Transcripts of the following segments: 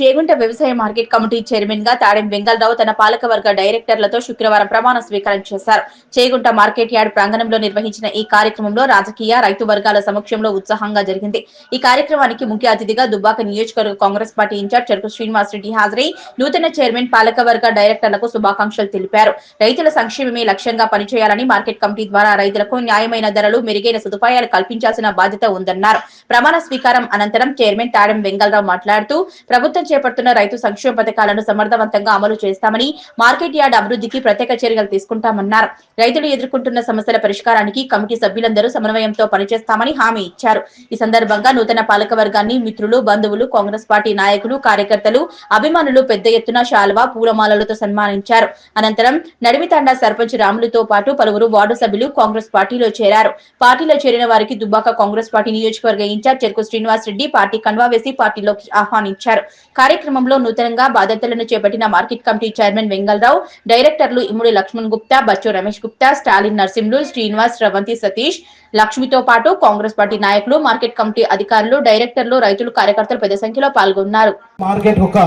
చేగుంట వ్యవసాయ market committee చైర్మన్గా తాడెం వెంగళరావు తన పాలకవర్గ డైరెక్టర్లతో శుక్రవారం ప్రమాణ స్వీకారం చేశారు. చేగుంట మార్కెట్ యార్డ్ ప్రాంగణంలో నిర్వహించిన ఈ కార్యక్రమంలో రాజకీయ రైతు వర్గాల సమక్షంలో ఉత్సాహంగా జరిగింది. ఈ కార్యక్రమానికి ముఖ్య అతిథిగా దుబ్బాక నియోజకవర్గ కాంగ్రెస్ పార్టీ ఇన్ఛార్జ్ చెరుకు శ్రీనివాస్ రెడ్డి హాజరై నూతన చైర్మన్ పాలకవర్గ డైరెక్టర్లకు శుభాకాంక్షలు తెలిపారు. రైతుల సంక్షేమమే లక్ష్యంగా పనిచేయాలని మార్కెట్ కమిటీ ద్వారా రైతులకు న్యాయమైన ధరలు మెరుగైన సదుపాయాలు కల్పించాల్సిన బాధ్యత ఉందన్నారు. ప్రమాణ స్వీకారం అనంతరం చైర్మన్ తాడెం వెంగళరావు మాట్లాడుతూ ప్రభుత్వం చేపడుతున్న రైతు సంక్షేమ పథకాలను సమర్థవంతంగా అమలు చేస్తామని మార్కెట్ యార్డ్ అభివృద్ధికి ప్రత్యేక చర్యలు తీసుకుంటామన్నారు. రైతులు ఎదుర్కొంటున్న సమస్యల పరిష్కారానికి కమిటీ సభ్యులందరూ సమన్వయంతో పనిచేస్తామని హామీ ఇచ్చారు. ఈ సందర్భంగా నూతన పాలకవర్గాన్ని మిత్రులు బంధువులు కాంగ్రెస్ పార్టీ నాయకులు కార్యకర్తలు అభిమానులు పెద్ద ఎత్తున శాల్వా పూలమాలలతో సన్మానించారు. అనంతరం నడిమితాండా సర్పంచ్ రాములతో పాటు పలువురు వార్డు సభ్యులు కాంగ్రెస్ పార్టీలో చేరారు. పార్టీలో చేరిన వారికి దుబ్బాక కాంగ్రెస్ పార్టీ నియోజకవర్గ ఇన్ఛార్జ్ చెరుకు శ్రీనివాస్ రెడ్డి పార్టీ కన్వా వేసి పార్టీలోకి ఆహ్వానించారు. కార్యక్రమంలో నూతనంగా బాధ్యతలను చేపట్టిన మార్కెట్ కమిటీ చైర్మన్ వెంగళరావు డైరెక్టర్లు ఇమ్ముడి లక్ష్మణ్ గుప్తా బచ్చు రమేష్ గుప్తా స్టాలిన్ నర్సింహులు శ్రీనివాస్ రవంతి సతీష్. లక్ష్మితో పాటు కాంగ్రెస్ పార్టీ నాయకులు మార్కెట్ కమిటీ అధికారులు డైరెక్టర్లు రైతులు కార్యకర్తలు పెద్ద సంఖ్యలో పాల్గొన్నారు. మార్కెట్ ఒక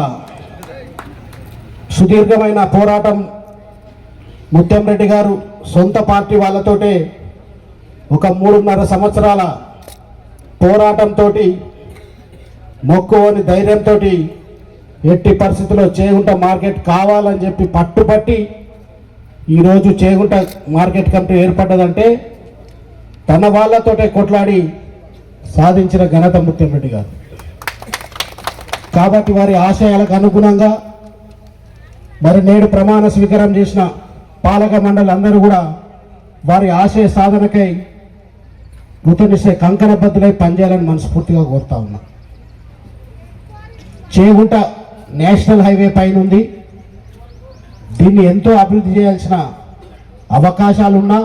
సుదీర్ఘమైన పోరాటం. ముత్యం రెడ్డి గారు సొంత పార్టీ వాళ్ళతోటే ఒక మూడున్నర సంవత్సరాల పోరాటంతో మొక్కువని ధైర్యంతో ఎట్టి పరిస్థితుల్లో చేగుంట మార్కెట్ కావాలని చెప్పి పట్టుపట్టి ఈరోజు చేగుంట మార్కెట్ కమిటీ ఏర్పడ్డదంటే తన వాళ్ళతోటే కొట్లాడి సాధించిన ఘనత ముత్యం గారు. కాబట్టి వారి ఆశయాలకు అనుగుణంగా మరి నేడు ప్రమాణ స్వీకారం చేసిన పాలక మండలి అందరూ కూడా వారి ఆశయ సాధనకై కృతనిశ్చయ కంకణబద్దులై పనిచేయాలని మనస్ఫూర్తిగా కోరుతా ఉన్నా. చేగుంట నేషనల్ హైవే పైన ఉంది దీన్ని ఎంతో అభివృద్ధి చేయాల్సిన అవకాశాలున్నా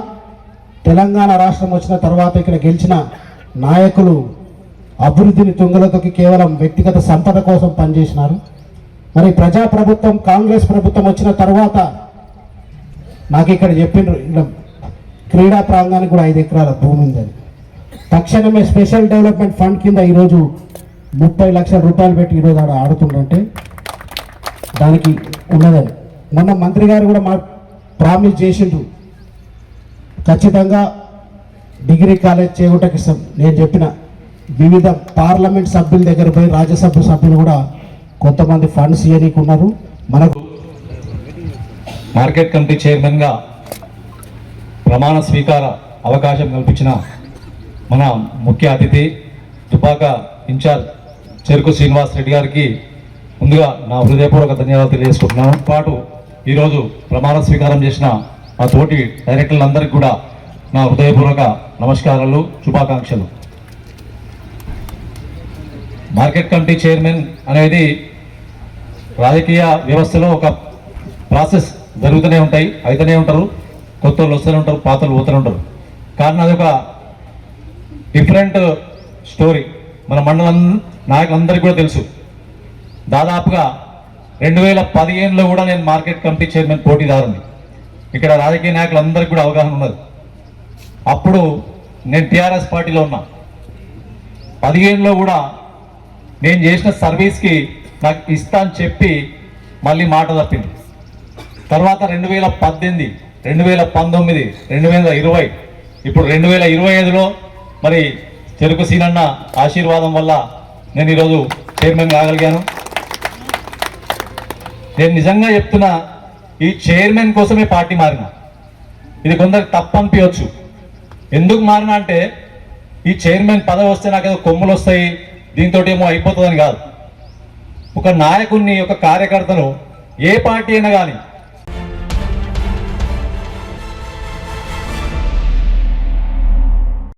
తెలంగాణ రాష్ట్రం వచ్చిన తర్వాత ఇక్కడ గెలిచిన నాయకులు అభివృద్ధిని తుంగలతోకి కేవలం వ్యక్తిగత సంపద కోసం పనిచేసినారు. మరి ప్రజా ప్రభుత్వం కాంగ్రెస్ ప్రభుత్వం వచ్చిన తర్వాత నాకు ఇక్కడ చెప్పిండ్రు క్రీడా ప్రాంగానికి కూడా ఐదు ఎకరాల భూమి ఉందని తక్షణమే స్పెషల్ డెవలప్మెంట్ ఫండ్ కింద ఈరోజు ముప్పై లక్షల రూపాయలు పెట్టి ఈరోజు ఆడ ఆడుతుండంటే దానికి ఉన్నదని. మొన్న మంత్రి గారు కూడా మా ప్రామిస్ చేసిండ్రు. ఖచ్చితంగా డిగ్రీ కాలేజ్ చేయుటకి ఇస్తాం నేను చెప్పిన వివిధ పార్లమెంట్ సభ్యుల దగ్గర పోయి రాజ్యసభ సభ్యులు కూడా కొంతమంది ఫండ్స్ ఇవ్వనీకి ఉన్నారు మనకు మార్కెట్ కమిటీ చైర్మన్గా ప్రమాణ స్వీకార అవకాశం కల్పించిన మన ముఖ్య అతిథి దుబాక ఇన్ఛార్జ్ చెరుకు శ్రీనివాస్ రెడ్డి గారికి ముందుగా నా హృదయపూర్వక ధన్యవాదాలు తెలియజేసుకుంటున్నాను పాటు ఈరోజు ప్రమాణ స్వీకారం చేసిన మా తోటి డైరెక్టర్లందరికీ కూడా నా హృదయపూర్వక నమస్కారాలు శుభాకాంక్షలు. మార్కెట్ కమిటీ చైర్మన్ అనేది రాజకీయ వ్యవస్థలో ఒక ప్రాసెస్ జరుగుతూనే ఉంటాయి అవుతూనే ఉంటారు. కొత్త వాళ్ళు వస్తూనే ఉంటారు పాతలు పోతూనే ఉంటారు. కానీ అదొక డిఫరెంట్ స్టోరీ. మన మండలం నాయకులందరికీ కూడా తెలుసు. దాదాపుగా రెండు వేల పదిహేనులో కూడా నేను మార్కెట్ కమిటీ చైర్మన్ పోటీదారుని. ఇక్కడ రాజకీయ నాయకులందరికీ కూడా అవగాహన ఉన్నది. అప్పుడు నేను టీఆర్ఎస్ పార్టీలో ఉన్నా. పదిహేనులో కూడా నేను చేసిన సర్వీస్కి నాకు ఇస్తా అని చెప్పి మళ్ళీ మాట తప్పింది. తర్వాత రెండు వేల పద్దెనిమిది రెండు వేల పంతొమ్మిది రెండు వేల ఇరవై ఇప్పుడు రెండు వేల ఇరవై ఐదులో మరి చెరుకు సీనన్న ఆశీర్వాదం వల్ల నేను ఈరోజు చైర్మన్ కాగలిగాను నేను నిజంగా చెప్తున్నా ఈ చైర్మన్ కోసమే పార్టీ మారిన. ఇది కొందరికి తప్పు ఎందుకు మారిన అంటే ఈ చైర్మన్ పదవి వస్తే నాకు ఏదో కొమ్ములు వస్తాయి దీంతో ఏమో అయిపోతుందని కాదు. ఒక నాయకుడిని ఒక కార్యకర్తను ఏ పార్టీ అయినా కానీ